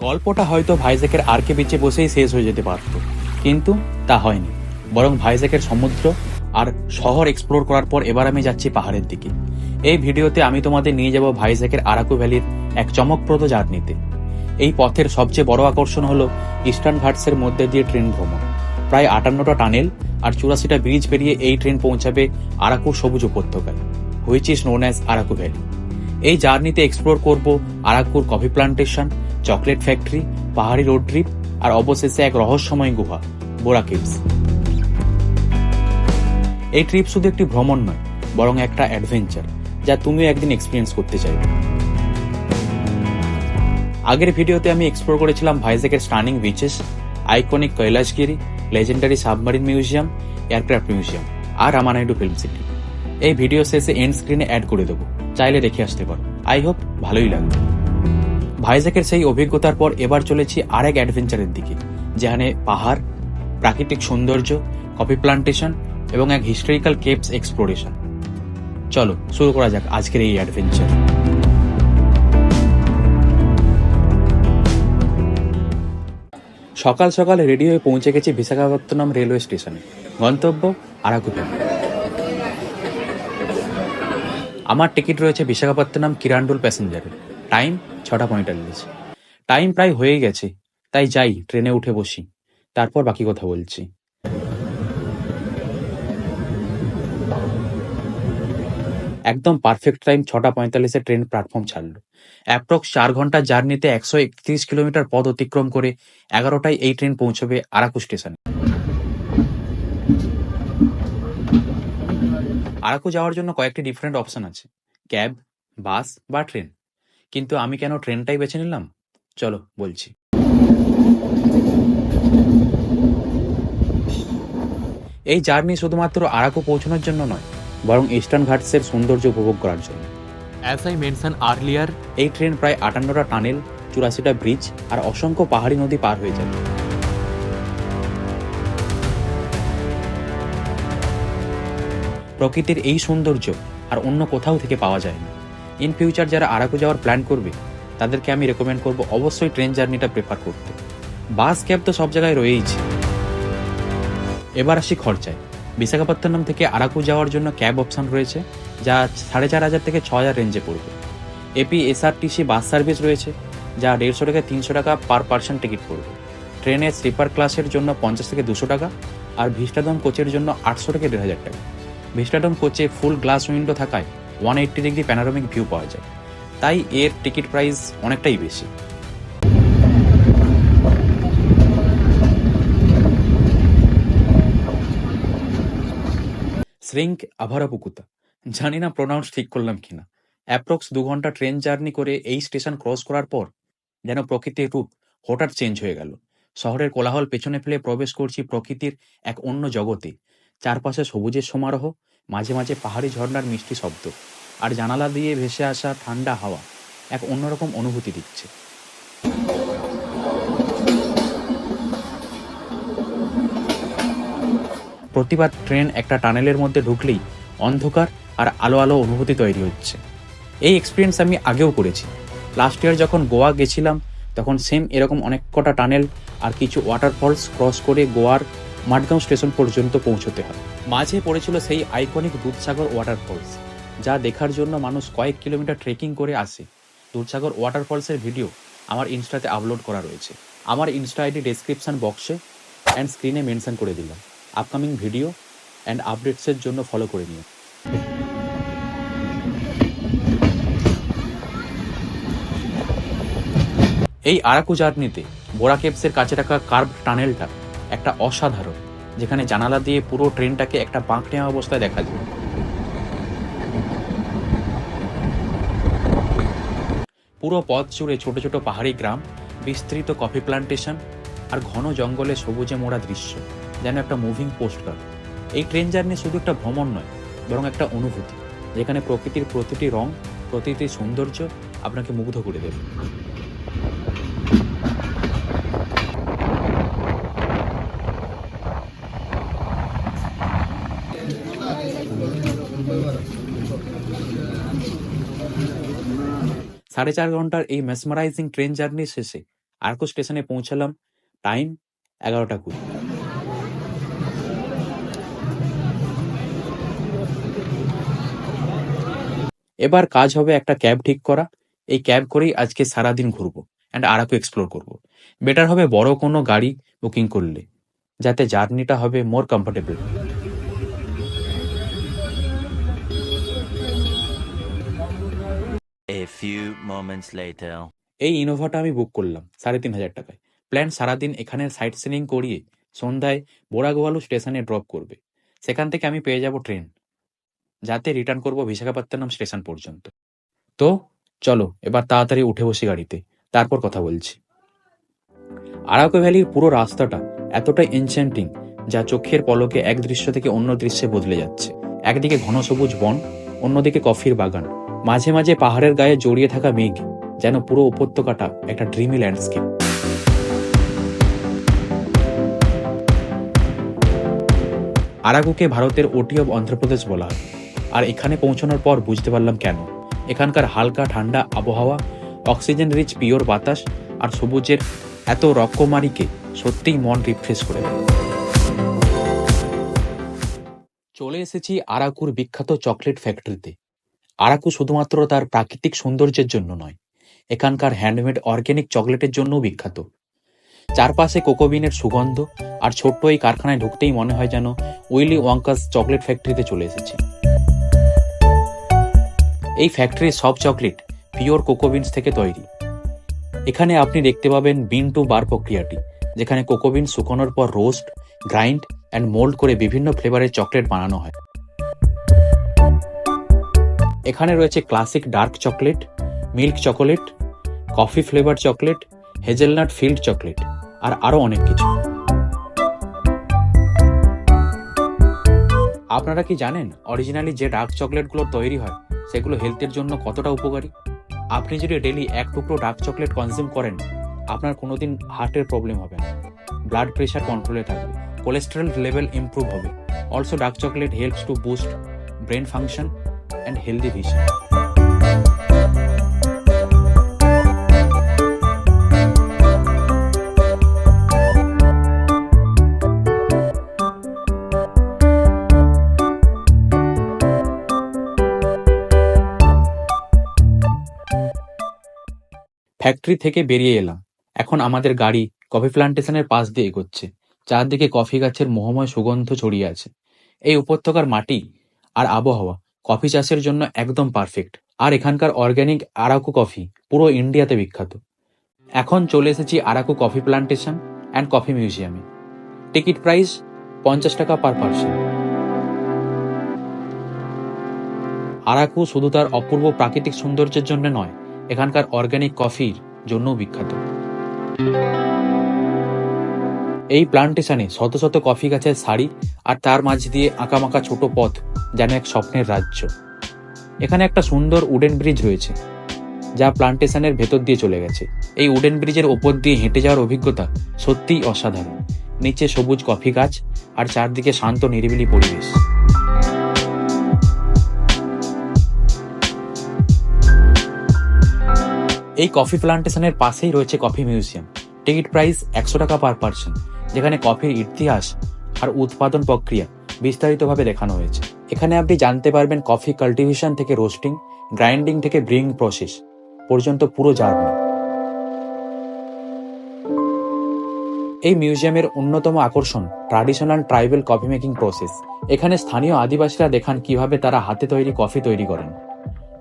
গল্পটা হয়তো ভাইজ্যাকের আরকে বিচে বসেই শেষ হয়ে যেতে পারত। কিন্তু তা হয়নি। বরং ভাইজ্যাকের সমুদ্র আর শহর এক্সপ্লোর করার পর এবার আমি যাচ্ছি পাহাড়ের দিকে। এই ভিডিওতে আমি তোমাদের নিয়ে যাব ভাইজ্যাকের আরাকু ভ্যালির এক চমকপ্রদ জার্নিতে। এই পথের সবচেয়ে বড় আকর্ষণ হলো ইস্টার্ন ঘাটসের মধ্যে দিয়ে ট্রেন ভ্রমণ। প্রায় আটান্নটা টানেল আর চুরাশিটা ব্রিজ পেরিয়ে এই ট্রেন পৌঁছাবে আরাকুর সবুজ উপত্যকায় which is known as Araku valley. এই জার্নিতে এক্সপ্লোর করব আরাকুর কফি প্লান্টেশন চকলেট ফ্যাক্টরি পাহাড়ি রোড ট্রিপ আর অবশেষে এক রহস্যময় গুহা বোরা কেভস এই ট্রিপ শুধু একটি ভ্রমণ নয়, বরং একটা অ্যাডভেঞ্চার যা তুমিও একদিন এক্সপিরিয়েন্স করতে চাইবে। আগের ভিডিওতে আমি এক্সপ্লোর করেছিলাম ভাইজ্যাকের stunning beaches iconic Kailasagiri legendary submarine museum aircraft museum আর রামানাইডু ফিল্ম সিটি এই ভিডিও শেষে এন্ড স্ক্রিনে অ্যাড করে দেবো। চাইলে দেখে আসতে পারো। আই হোপ ভালোই লাগবে। ভাইজ্যাকের সেই অভিজ্ঞতার পর এবার চলেছি আরেক অ্যাডভেঞ্চারের দিকে, যেখানে পাহাড়, প্রাকৃতিক সৌন্দর্য, কফি প্লান্টেশন এবং এক হিস্টোরিক্যাল কেপস এক্সপ্লোরেশন। চলো, শুরু করা যাক আজকের এই অ্যাডভেঞ্চার। সকাল সকাল রেডি হয়ে পৌঁছে গেছি বিশাখাপত্তনম রেলওয়ে স্টেশনে। গন্তব্য আরাকুপে আমার টিকিট রয়েছে বিশাখাপত্তনম কিরান্ডুল প্যাসেঞ্জারের টাইম ছটা পঁয়তাল্লিশ। টাইম প্রায় হয়ে গেছে, তাই যাই, ট্রেনে উঠে বসি। তারপর বাকি কথা বলছি। একদম পারফেক্ট টাইম ছটা পঁয়তাল্লিশে ট্রেন প্ল্যাটফর্ম ছাড়লো। অ্যাপ্রক্স চার ঘণ্টা জার্নিতে একশো একত্রিশ কিলোমিটার পথ অতিক্রম করে এগারোটায় এই ট্রেন পৌঁছবে আরাকু স্টেশনে। আরাকু যাওয়ার জন্য কয়েকটি ডিফারেন্ট অপশন আছে। ক্যাব বাস বা ট্রেন। কিন্তু আমি কেন ট্রেনটাই বেছে নিলাম? চলো বলছি। এই জার্নি শুধুমাত্র আরাকু পৌঁছানোর জন্য নয় বরং ইস্টার্ন ঘাটসের সৌন্দর্য উপভোগ করার জন্য। As আই mentioned আর্লিয়ার এই ট্রেন প্রায় আটান্নটা টানেল চুরাশিটা ব্রিজ আর অসংখ্য পাহাড়ি নদী পার হয়ে যাবে প্রকৃতির এই সৌন্দর্য আর অন্য কোথাও থেকে পাওয়া যায় না ইন ফিউচার যারা আরাকু যাওয়ার প্ল্যান করবে, তাদেরকে আমি রেকমেন্ড করব অবশ্যই ট্রেন জার্নিটা প্রেফার করতে। বাস ক্যাব তো সব জায়গায় রয়েইছে। এবার আসি খরচায়। বিশাখাপত্তনম থেকে আরাকু যাওয়ার জন্য ক্যাব অপশন রয়েছে, যা সাড়ে চার হাজার থেকে ছ হাজার রেঞ্জে পড়বে। এপি এসআরটিসি বাস সার্ভিস রয়েছে, যা দেড়শো থেকে তিনশো টাকা পার পার্সন টিকিট পড়বে। ট্রেনের স্লিপার ক্লাসের জন্য পঞ্চাশ থেকে দুশো টাকা, আর ভিস্টাডম কোচের জন্য আটশো থেকে দেড় হাজার টাকা। ভিস্টাডম কোচে ফুল গ্লাস উইন্ডো থাকায় one eighty degree panoramic view পাওয়া যায়। তাই এর টিকিট প্রাইস অনেকটাই বেশি। শ্রিঙ্ক আভারাপুকুতা জানি না প্রোনাউন্স ঠিক করলাম কিনা। অ্যাপ্রক্স দু ঘণ্টা ট্রেন জার্নি করে এই স্টেশন ক্রস করার পর যেন প্রকৃতির রূপ হঠাৎ চেঞ্জ হয়ে গেল। শহরের কোলাহল পেছনে ফেলে প্রবেশ করছি প্রকৃতির এক অন্য জগতে। চারপাশে সবুজের সমারোহ, মাঝে মাঝে পাহাড়ি ঝর্ণার মিষ্টি শব্দ, আর জানালা দিয়ে ভেসে আসা ঠান্ডা হাওয়া এক অন্যরকম অনুভূতি দিচ্ছে। প্রতিবার ট্রেন একটা টানেলের মধ্যে ঢুকলেই অন্ধকার আর আলো আলো অনুভূতি তৈরি হচ্ছে। এই এক্সপিরিয়েন্স আমি আগেও করেছি। লাস্ট ইয়ার যখন গোয়া গেছিলাম, তখন সেম এরকম অনেক কটা টানেল আর কিছু ওয়াটারফলস ক্রস করে গোয়ার মাডগাঁও স্টেশন পর্যন্ত পৌঁছতে হয়। মাঝে পড়েছিল সেই আইকনিক দুধসাগর ওয়াটারফলস যা দেখার জন্য মানুষ কয়েক কিলোমিটার ট্রেকিং করে আসে। দুধসাগর ওয়াটারফলসের ভিডিও আমার ইনস্টাতে আপলোড করা রয়েছে। আমার ইনস্টা আইডি ডেসক্রিপশন বক্সে অ্যান্ড স্ক্রিনে মেনশন করে দিলাম। আপকামিং ভিডিও অ্যান্ড আপডেটসের জন্য ফলো করে নিও। এই আরাকু জার্নিতে বোরা কেপসের কাছে রাখা কার্ভ টানেলটা একটা অসাধারণ, যেখানে জানালা দিয়ে পুরো ট্রেনটাকে একটা বাঁক নেওয়া অবস্থায় দেখা যায়। পুরো পথ জুড়ে ছোট ছোট পাহাড়ি গ্রাম, বিস্তৃত কফি প্লান্টেশন আর ঘন জঙ্গলে সবুজে মোড়া দৃশ্য, যেন একটা মুভিং পোস্ট কার্ড এই ট্রেন জার্নি শুধু একটা ভ্রমণ নয়, বরং একটা অনুভূতি, যেখানে প্রকৃতির প্রতিটি রং, প্রতিটি সৌন্দর্য আপনাকে মুগ্ধ করে দেবে। সাড়ে চার ঘণ্টার এই মেসমারাইজিং ট্রেন জার্নি শেষে আরকো স্টেশনে পৌঁছালাম টাইম এগারোটা কুড়ি। এবার কাজ হবে একটা ক্যাব ঠিক করা। এই ক্যাব করেই আজকে সারাদিন ঘুরবো অ্যান্ড আরাকু এক্সপ্লোর করব। বেটার হবে বড় কোনো গাড়ি বুকিং করলে, যাতে জার্নিটা হবে more comfortable A few moments later. এই ইনোভাটা আমি বুক করলাম, সাড়ে তিন হাজার টাকায়। প্ল্যান সারাদিন এখানে সাইট সিনিং করিয়ে সন্ধ্যায় বোরাগোয়ালু স্টেশনে ড্রপ করবে। সেখান থেকে আমি পেয়ে যাব ট্রেন যাতে রিটার্ন করব বিশাখাপত্তনম স্টেশন পর্যন্ত। তো চলো, এবার তাড়াতাড়ি উঠে বসি গাড়িতে, তারপর কথা বলছি। আরাকো ভ্যালির পুরো রাস্তাটা এতটাই এনচেন্টিং যা চোখের পলকে এক দৃশ্য থেকে অন্য দৃশ্যে বদলে যাচ্ছে। একদিকে ঘন সবুজ বন, অন্যদিকে কফির বাগান। মাঝে মাঝে পাহাড়ের গায়ে জড়িয়ে থাকা মেঘ যেন পুরো উপত্যকাটা একটা ড্রিমি ল্যান্ডস্কেপ আরাকুকে ভারতের ওটি অব অন্ধ্রপ্রদেশ বলা হয়। আর এখানে পৌঁছানোর পর বুঝতে পারলাম কেন। এখানকার হালকা ঠান্ডা আবহাওয়া অক্সিজেন রিচ পিওর বাতাস আর সবুজের এত রকমারিকে সত্যিই মন রিফ্রেশ করে দেয়। চলে এসেছি আরাকুর বিখ্যাত চকলেট ফ্যাক্টরিতে আরাকু শুধুমাত্র তার প্রাকৃতিক সৌন্দর্যের জন্য নয়, এখানকার হ্যান্ডমেড অর্গ্যানিক চকলেটের জন্যও বিখ্যাত। চারপাশে কোকোবিনের সুগন্ধ আর ছোট্ট এই কারখানায় ঢুকতেই মনে হয় যেন উইলি ওয়াঙ্কাস চকলেট ফ্যাক্টরিতে চলে এসেছে। এই ফ্যাক্টরির সব চকলেট পিওর কোকোবিনস থেকে তৈরি। এখানে আপনি দেখতে পাবেন বিন টু বার প্রক্রিয়াটি, যেখানে কোকোবিন শুকানোর পর রোস্ট গ্রাইন্ড অ্যান্ড মোল্ড করে বিভিন্ন ফ্লেভারের চকলেট বানানো হয়। এখানে রয়েছে classic dark chocolate milk chocolate coffee flavour chocolate hazelnut filled chocolate আর আরও অনেক কিছু। আপনারা কি জানেন অরিজিনালি যে ডার্ক চকলেটগুলো তৈরি হয়, সেগুলো হেলথের জন্য কতটা উপকারী? আপনি যদি ডেলি এক টুকরো ডার্ক চকলেট কনজিউম করেন, আপনার কোনোদিন হার্টের প্রবলেম হবে না। ব্লাড প্রেশার কন্ট্রোলে থাকবে কোলেস্টেরল লেভেল ইমপ্রুভ হবে। Also dark chocolate helps to boost brain function and healthy vision factory থেকে বেরিয়ে এলাম। এখন আমাদের গাড়ি কফি প্লান্টেশনের পাশ দিয়ে এগোচ্ছে। চারদিকে কফি গাছের মোহময় সুগন্ধ ছড়িয়ে আছে। এই উপত্যকার মাটি আর আবহাওয়া কফি চাষের জন্য একদম পারফেক্ট আর এখানকার অর্গ্যানিক আরাকু কফি, পুরো ইন্ডিয়াতে বিখ্যাত। এখন চলে এসেছি Araku coffee plantation and coffee মিউজিয়ামে টিকিট প্রাইস পঞ্চাশ টাকা পার পার্সন আরাকু শুধু তার অপূর্ব প্রাকৃতিক সৌন্দর্যের জন্য নয়, এখানকার অর্গ্যানিক কফির জন্যও বিখ্যাত। এই প্লান্টেশনে শত শত কফি গাছের সারি আর তার মাঝ দিয়ে আঁকামাকা ছোট পথ যেন এক স্বপ্নের রাজ্য। এখানে একটা সুন্দর উডেন ব্রিজ রয়েছে, যা প্লান্টেশনের ভেতর দিয়ে চলে গেছে। এই উডেন ব্রিজের ওপর দিয়ে হেঁটে যাওয়ার অভিজ্ঞতা সত্যিই অসাধারণ। নিচে সবুজ কফি গাছ আর চারদিকে শান্ত নিরিবিলি পরিবেশ। এই কফি প্লান্টেশনের পাশেই রয়েছে কফি মিউজিয়াম। টিকিট প্রাইস একশো টাকা পার পার্সন। যেখানে কফির ইতিহাস আর উৎপাদন প্রক্রিয়া বিস্তারিতভাবে দেখানো হয়েছে। এখানে আপনি জানতে পারবেন কফি কাল্টিভেশন থেকে রোস্টিং, গ্রাইন্ডিং থেকে ব্রিং প্রসেস পর্যন্ত পুরো জার্নি। এই মিউজিয়ামের অন্যতম আকর্ষণ traditional tribal coffee making process. এখানে স্থানীয় আদিবাসীরা দেখান কীভাবে তারা হাতে তৈরি কফি তৈরি করেন।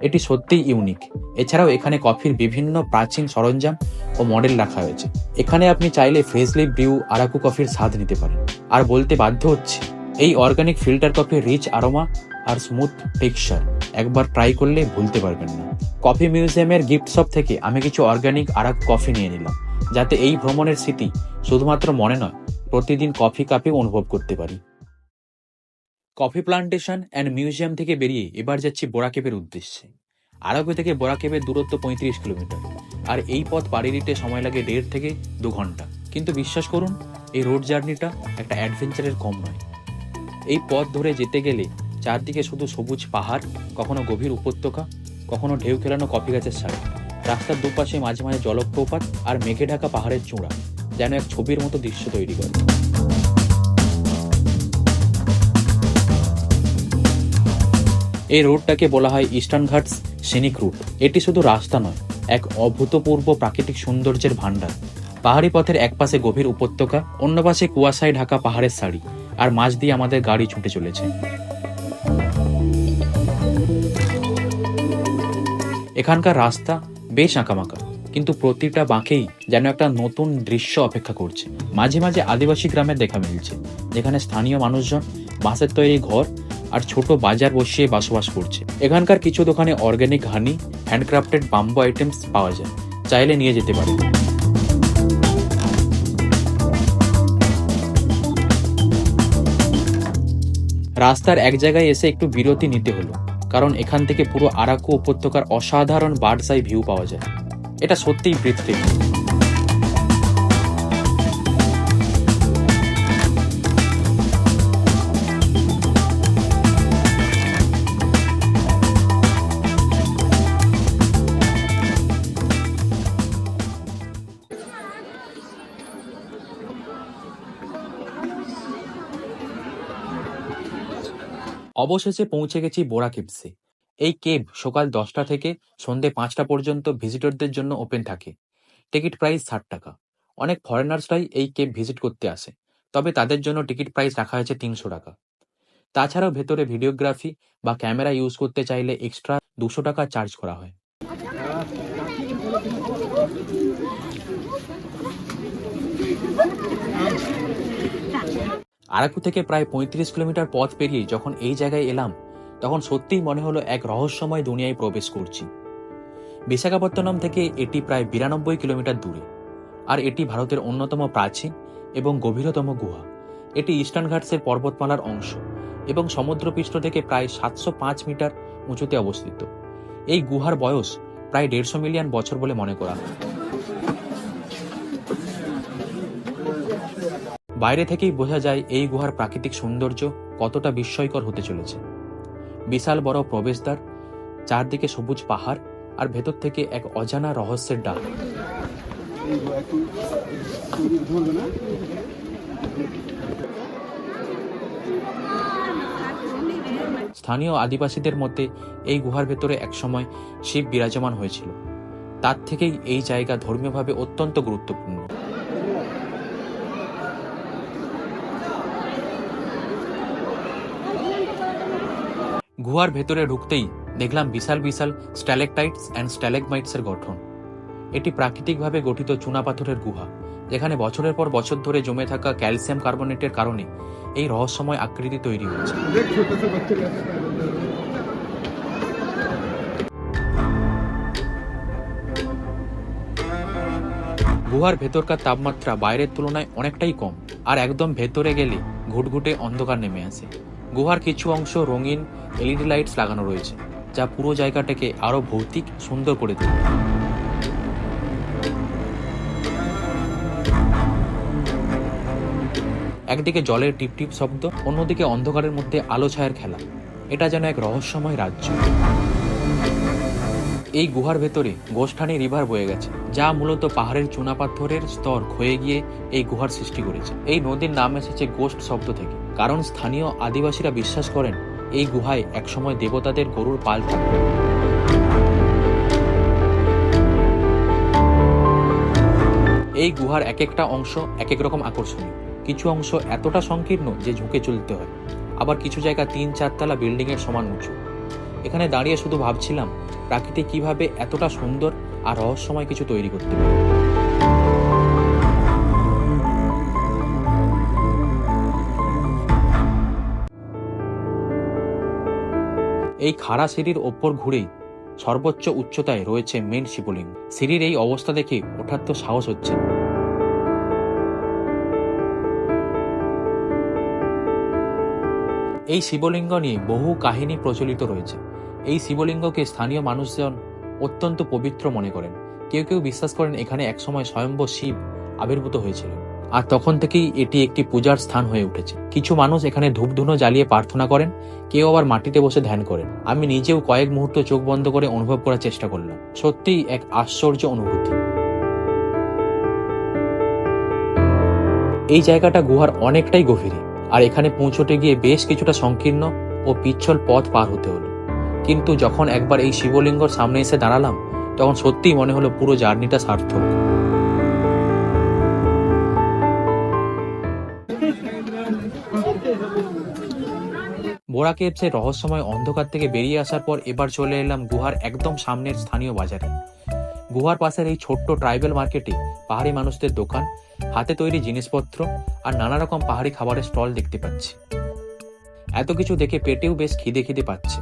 এটি সত্যিই ইউনিক এছাড়াও এখানে কফির বিভিন্ন প্রাচীন সরঞ্জাম ও মডেল রাখা হয়েছে। এখানে আপনি চাইলে ফ্রেশলি ব্রিউ আরাকু কফির স্বাদ নিতে পারেন। আর বলতে বাধ্য হচ্ছে, এই অর্গানিক ফিল্টার কফির রিচ আরোমা আর স্মুথ টেক্সচার একবার ট্রাই করলে ভুলতে পারবেন না। কফি মিউজিয়ামের গিফট শপ থেকে আমি কিছু অর্গানিক আরাকু কফি নিয়ে নিলাম, যাতে এই ভ্রমণের স্মৃতি শুধুমাত্র মনে নয়, প্রতিদিন কফি কাপে অনুভব করতে পারি। কফি প্লান্টেশন অ্যান্ড মিউজিয়াম থেকে বেরিয়ে এবার যাচ্ছি বোরাকেবের উদ্দেশ্যে। আরাকু থেকে বোরাকেবের দূরত্ব পঁয়ত্রিশ কিলোমিটার। আর এই পথ পাড়ি দিতে সময় লাগে দেড় থেকে দু ঘণ্টা। কিন্তু বিশ্বাস করুন, এই রোড জার্নিটা একটা অ্যাডভেঞ্চারের কম নয়। এই পথ ধরে যেতে গেলে চারদিকে শুধু সবুজ পাহাড়, কখনো গভীর উপত্যকা, কখনো ঢেউ খেলানো কফি গাছের সারি রাস্তার দুপাশে মাঝে মাঝে জলপ্রপাত আর মেঘে ঢাকা পাহাড়ের চূড়া, যেন এক ছবির মতো দৃশ্য তৈরি করে। এই রোডটাকে বলা হয় ইস্টার্ন ঘাটস সিনিক রুট। এটি শুধু রাস্তা নয়, এক অভূতপূর্ব প্রাকৃতিক সৌন্দর্যের ভাণ্ডার। পাহাড়ি পথের এক পাশে গভীর উপত্যকা, অন্য পাশে কুয়াশায় ঢাকা পাহাড়ের সারি, আর মাঝ দিয়ে আমাদের গাড়ি ছুটে চলেছে। এখানকার রাস্তা বেশ আঁকামাকা, কিন্তু প্রতিটা বাঁকেই যেন একটা নতুন দৃশ্য অপেক্ষা করছে। মাঝে মাঝে আদিবাসী গ্রামের দেখা মিলছে, যেখানে স্থানীয় মানুষজন বাঁশের তৈরি ঘর আর ছোট বাজার বসিয়ে বসবাস করছে। এখানকার কিছু দোকানে organic honey handcrafted bamboo items পাওয়া যায়। চাইলে নিয়ে যেতে পারে রাস্তার এক জায়গায় এসে একটু বিরতি নিতে হলো, কারণ এখান থেকে পুরো আরাকু উপত্যকার অসাধারণ বার্ডস আই ভিউ পাওয়া যায়। এটা সত্যিই breathtaking অবশেষে পৌঁছে গেছি বোরা কেভসে এই কেভ সকাল দশটা থেকে সন্ধে পাঁচটা পর্যন্ত ভিজিটরদের জন্য ওপেন থাকে। টিকিট প্রাইস ষাট টাকা। অনেক ফরেনার্সরাই এই কেভ ভিজিট করতে আসে, তবে তাদের জন্য টিকিট প্রাইস রাখা হয়েছে তিনশো টাকা। তাছাড়াও ভেতরে ভিডিওগ্রাফি বা ক্যামেরা ইউজ করতে চাইলে এক্সট্রা দুশো টাকা চার্জ করা হয়। আরাকু থেকে প্রায় পঁয়ত্রিশ কিলোমিটার পথ পেরিয়ে যখন এই জায়গায় এলাম, তখন সত্যিই মনে হলো এক রহস্যময় দুনিয়ায় প্রবেশ করছি। বিশাখাপত্তনম থেকে এটি প্রায় বিরানব্বই কিলোমিটার দূরে, আর এটি ভারতের অন্যতম প্রাচীন এবং গভীরতম গুহা। এটি ইস্টার্ন ঘাটসের পর্বতমালার অংশ এবং সমুদ্রপৃষ্ঠ থেকে প্রায় সাতশো পাঁচ মিটার উঁচুতে অবস্থিত। এই গুহার বয়স প্রায় দেড়শো মিলিয়ন বছর বলে মনে করা হয়। বাইরে থেকেই বোঝা যায় এই গুহার প্রাকৃতিক সৌন্দর্য কতটা বিস্ময়কর হতে চলেছে। বিশাল বড় প্রবেশদ্বার, চারদিকে সবুজ পাহাড় আর ভেতর থেকে এক অজানা রহস্যের ডাক স্থানীয় আদিবাসীদের মধ্যে এই গুহার ভেতরে একসময় শিব বিরাজমান হয়েছিল। তার থেকেই এই জায়গা ধর্মীয়ভাবে অত্যন্ত গুরুত্বপূর্ণ। গুহার ভেতরে ঢুকতেই দেখলাম বিশাল বিশাল স্ট্যালেকটাইটস অ্যান্ড স্ট্যালেগমাইটসের গঠন। এটি প্রাকৃতিকভাবে গঠিত চুনাপাথরের গুহা, যেখানে বছরের পর বছর ধরে জমে থাকা ক্যালসিয়াম কার্বনেটের কারণে এই রহস্যময় আকৃতি তৈরি হয়েছে। গুহার ভেতরকার তাপমাত্রা বাইরের তুলনায় অনেকটাই কম, আর একদম ভেতরে গেলে ঘুটঘুটে অন্ধকার নেমে আসে। গুহার কিছু অংশ রঙিন এলইডি লাইটস লাগানো রয়েছে, যা পুরো জায়গাটাকে আরও ভৌতিক, সুন্দর করে তোলে। একদিকে জলের টিপটিপ শব্দ, অন্যদিকে অন্ধকারের মধ্যে আলো ছায়ার খেলা। এটা যেন এক রহস্যময় রাজ্য। এই গুহার ভেতরে গোষ্ঠানি রিভার বয়ে গেছে, যা মূলত পাহাড়ের চুনাপাথরের স্তর ক্ষয়ে গিয়ে এই গুহার সৃষ্টি করেছে। এই নদীর নাম এসেছে গোস্ট শব্দ থেকে। কারণ স্থানীয় আদিবাসীরা বিশ্বাস করেন, এই গুহায় একসময় দেবতাদের গরুর পাল থাকত এই গুহার এক একটা অংশ এক এক রকম আকর্ষণীয়। কিছু অংশ এতটা সংকীর্ণ যে ঝুঁকে চলতে হয়। আবার কিছু জায়গা তিন চারতলা বিল্ডিং এর সমান উঁচু। এখানে দাঁড়িয়ে শুধু ভাবছিলাম, প্রাকৃতি কীভাবে এতটা সুন্দর আর রহস্যময় কিছু তৈরি করতে পারে। এই খাড়া সিঁড়ির ওপর ঘুরেই সর্বোচ্চ উচ্চতায় রয়েছে মেন শিবলিঙ্গ। সিঁড়ির এই অবস্থা দেখে ওঠার তো সাহস হচ্ছে এই শিবলিঙ্গ নিয়ে বহু কাহিনী প্রচলিত রয়েছে। এই শিবলিঙ্গকে স্থানীয় মানুষজন অত্যন্ত পবিত্র মনে করেন। কেউ কেউ বিশ্বাস করেন এখানে একসময় স্বয়ম্ভ শিব আবির্ভূত হয়েছিলেন। আর তখন থেকেই এটি একটি পূজার স্থান হয়ে উঠেছে। কিছু মানুষ এখানে ধূপধুনো জ্বালিয়ে প্রার্থনা করেন, কেউ আবার মাটিতে বসে ধ্যান করেন। আমি নিজেও কয়েক মুহূর্ত চোখ বন্ধ করে অনুভব করার চেষ্টা করলাম। সত্যিই এক আশ্চর্য অনুভূতি। এই জায়গাটা গুহার অনেকটাই গভীরে, আর এখানে পৌঁছতে গিয়ে বেশ কিছুটা সংকীর্ণ ও পিচ্ছল পথ পার হতে হলো। কিন্তু যখন একবার এই শিবলিঙ্গর সামনে এসে দাঁড়ালাম, তখন সত্যিই মনে হলো পুরো জার্নিটা সার্থক। বোরা কেপসের রহস্যময় অন্ধকার থেকে বেরিয়ে আসার পর এবার চলে এলাম গুহার একদম সামনের স্থানীয় বাজারে। গুহার পাশের এই ছোট্ট ট্রাইবেল মার্কেটে পাহাড়ি মানুষদের দোকান, হাতে তৈরি জিনিসপত্র আর নানা রকম পাহাড়ি খাবারের স্টল দেখতে পাচ্ছি। এত কিছু দেখে পেটেও বেশ খিদে খিদে পাচ্ছে।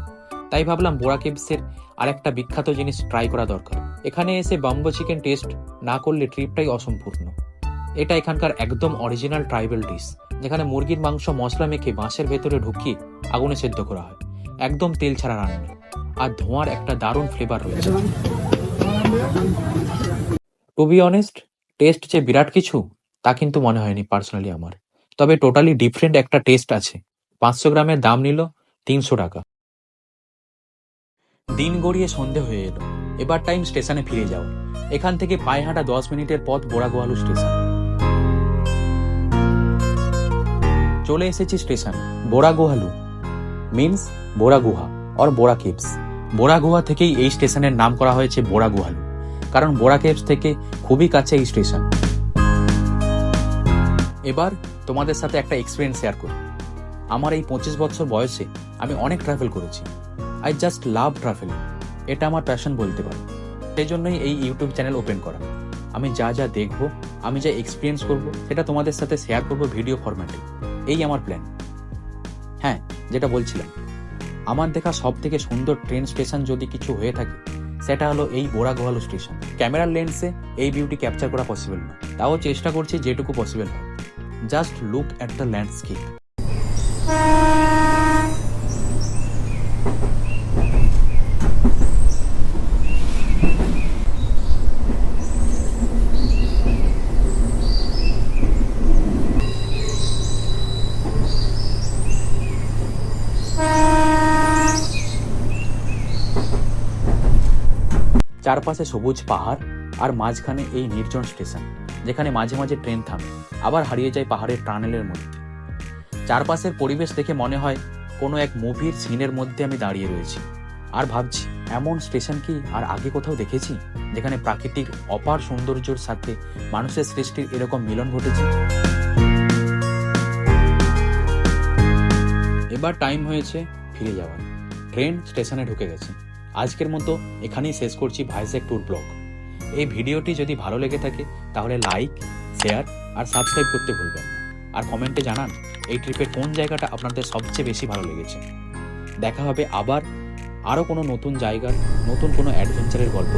তাই ভাবলাম বোরা কেবসের আরেকটা বিখ্যাত জিনিস ট্রাই করা দরকার। এখানে এসে বাম্বো চিকেন টেস্ট না করলে ট্রিপটাই অসম্পূর্ণ। এটা এখানকার একদম অরিজিনাল ট্রাইবেল ডিশ যেখানে মুরগির মাংস, মশলা মেখে বাঁশের ভেতরে ঢুকিয়ে আগুনে সেদ্ধ করা হয়। একদম তেল ছাড়া রান্না আর ধোঁয়ার একটা দারুণ ফ্লেভার রয়েছে। টু বি অনেস্ট টেস্ট যে বিরাট কিছু, তা কিন্তু মনে হয়নি পার্সোনালি আমার। তবে টোটালি ডিফারেন্ট একটা টেস্ট আছে। পাঁচশো গ্রামের দাম নিল তিনশো টাকা। দিন গড়িয়ে সন্ধে হয়ে এলো। এবার টাইম স্টেশনে ফিরে যাও। এখান থেকে পায়ে হাঁটা দশ মিনিটের পথ বোরাগোয়ালু স্টেশন চলে এসেছি স্টেশন বোরাগোহালু মিন্স বোরা গুহা অর বোরা কেভস বোরা গুহা থেকেই এই স্টেশনের নাম করা হয়েছে বোরা গুহালু কারণ বোরা কেভস থেকে খুবই কাছে এই স্টেশন। এবার তোমাদের সাথে একটা এক্সপিরিয়েন্স শেয়ার করি। আমার এই পঁচিশ বছর বয়সে আমি অনেক ট্রাভেল করেছি। আই জাস্ট লাভ ট্রাভেল এটা আমার প্যাশন বলতে পারো। সেই জন্যই এই ইউটিউব চ্যানেল ওপেন করা। আমি যা যা দেখব, আমি যা এক্সপিরিয়েন্স করব, সেটা তোমাদের সাথে শেয়ার করব ভিডিও ফরম্যাটে এই আমার প্ল্যান হ্যাঁ যেটা বলছিলাম। আমার দেখা সব থেকে সুন্দর ট্রেন স্টেশন যদি কিছু হয়ে থাকে, সেটা হলো এই বোরাগোহালু স্টেশন ক্যামেরার লেন্সে এই বিউটি ক্যাপচার করা পসিবল না। তাও চেষ্টা করছি যেটুকু পসিবল হয়। Just look at the landscape চারপাশে সবুজ পাহাড় আর মাঝখানে এই নির্জন স্টেশন, যেখানে মাঝে মাঝে ট্রেন থামে, আবার হারিয়ে যায় পাহাড়ের টানেলের মধ্যে। চারপাশের পরিবেশ দেখে মনে হয় কোনো এক মুভির সিনের মধ্যে আমি দাঁড়িয়ে রয়েছি। আর ভাবছি, এমন স্টেশন কি আর আগে কোথাও দেখেছি, যেখানে প্রাকৃতিক অপার সৌন্দর্যের সাথে মানুষের সৃষ্টির এরকম মিলন ঘটেছে? এবার টাইম হয়েছে ফিরে যাওয়ার। ট্রেন স্টেশনে ঢুকে গেছে। আজকের মতো এখানেই শেষ করছি ভাইসেক ট্যুর ব্লগ। এই ভিডিওটি যদি ভালো লেগে থাকে, তাহলে লাইক, শেয়ার আর সাবস্ক্রাইব করতে ভুলবেন না। আর কমেন্টে জানান, এই ট্রিপের কোন জায়গাটা আপনাদের সবচেয়ে বেশি ভালো লেগেছে। দেখা হবে আবার আরও কোনো নতুন জায়গার, নতুন কোনো অ্যাডভেঞ্চারের গল্প।